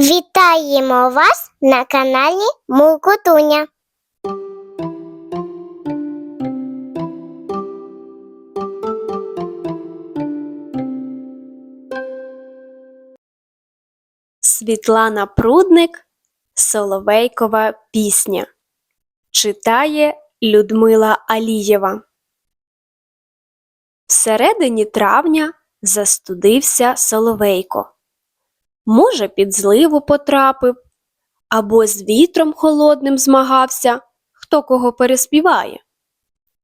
Вітаємо вас на каналі Мулкутуня. Світлана Прудник Соловейкова пісня. Читає Людмила Алієва. Всередині травня застудився Соловейко. Може, під зливу потрапив, або з вітром холодним змагався, хто кого переспіває.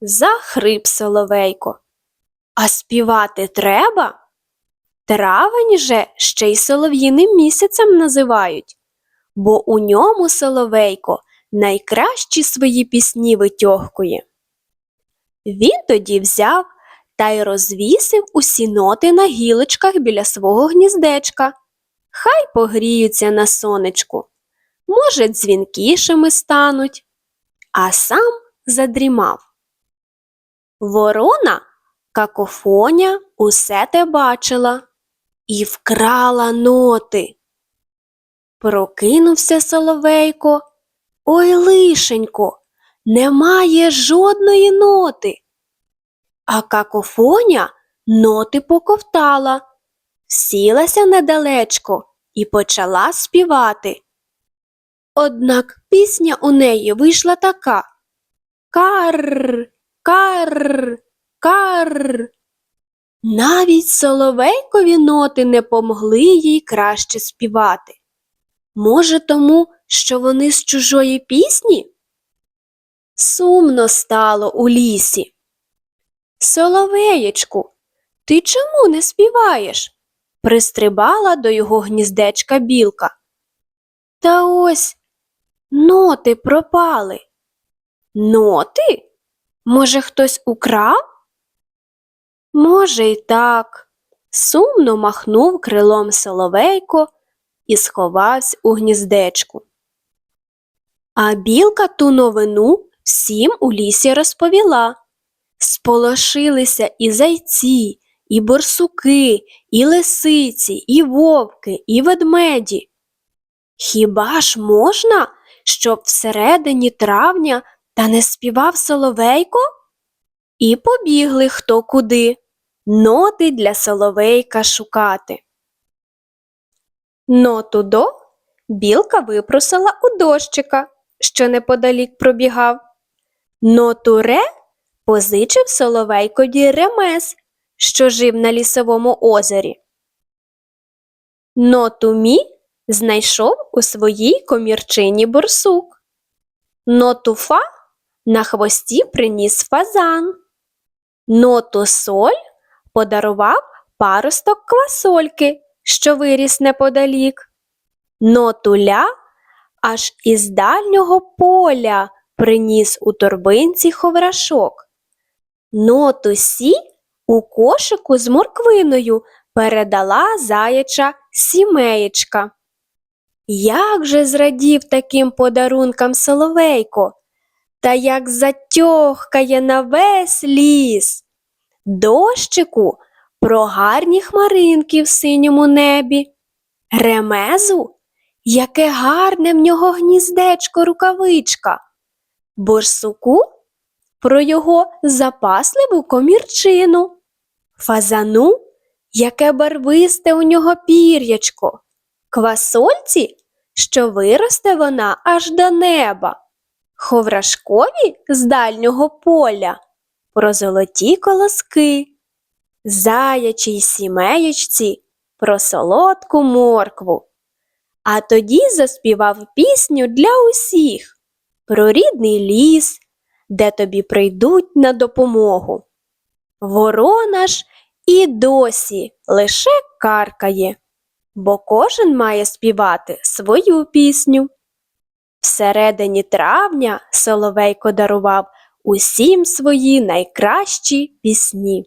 Захрип Соловейко. А співати треба? Травень же ще й солов'їним місяцем називають, бо у ньому соловейко найкращі свої пісні витьохкує. Він тоді взяв та й розвісив усі ноти на гілочках біля свого гніздечка. Хай погріються на сонечку, може, дзвінкішими стануть, а сам задрімав. Ворона, какофоня, усе те бачила і вкрала ноти. Прокинувся Соловейко. Ой, лишенько, немає жодної ноти. А какофоня ноти поковтала, сілася недалечко і почала співати. Однак пісня у неї вийшла така Кар, кар, кар. Навіть соловейкові ноти не помогли їй краще співати. Може, тому, що вони з чужої пісні? Сумно стало у лісі. Соловеєчку, ти чому не співаєш? Пристрибала до його гніздечка білка. Та ось ноти пропали. Ноти? Може, хтось украв? Може, й так. Сумно махнув крилом соловейко і сховався у гніздечку. А білка ту новину всім у лісі розповіла. Сполошилися і зайці, і борсуки, і лисиці, і вовки, і ведмеді. Хіба ж можна, щоб всередині травня та не співав соловейко? І побігли хто куди, ноти для соловейка шукати. Ноту до білка випросила у дощика, що неподалік пробігав. Ноту ре позичив соловейкові ремес, що жив на лісовому озері. Ноту мі знайшов у своїй комірчині борсук. Ноту фа на хвості приніс фазан. Ноту соль подарував паросток квасольки, що виріс неподалік. Ноту ля аж із дальнього поля приніс у торбинці ховрашок. Ноту сі у кошику з морквиною передала заяча сімеєчка. Як же зрадів таким подарункам соловейко, та як затьохкає на весь ліс. Дощику про гарні хмаринки в синьому небі. Ремезу, яке гарне в нього гніздечко рукавичка. Борсуку про його запасливу комірчину. Фазану, яке барвисте у нього пір'ячко. Квасольці, що виросте вона аж до неба. Ховрашкові з дальнього поля про золоті колоски, заячій сімеєчці про солодку моркву. А тоді заспівав пісню для усіх про рідний ліс, де тобі прийдуть на допомогу. Ворона ж і досі лише каркає, бо кожен має співати свою пісню. Всередині травня Соловейко дарував усім свої найкращі пісні.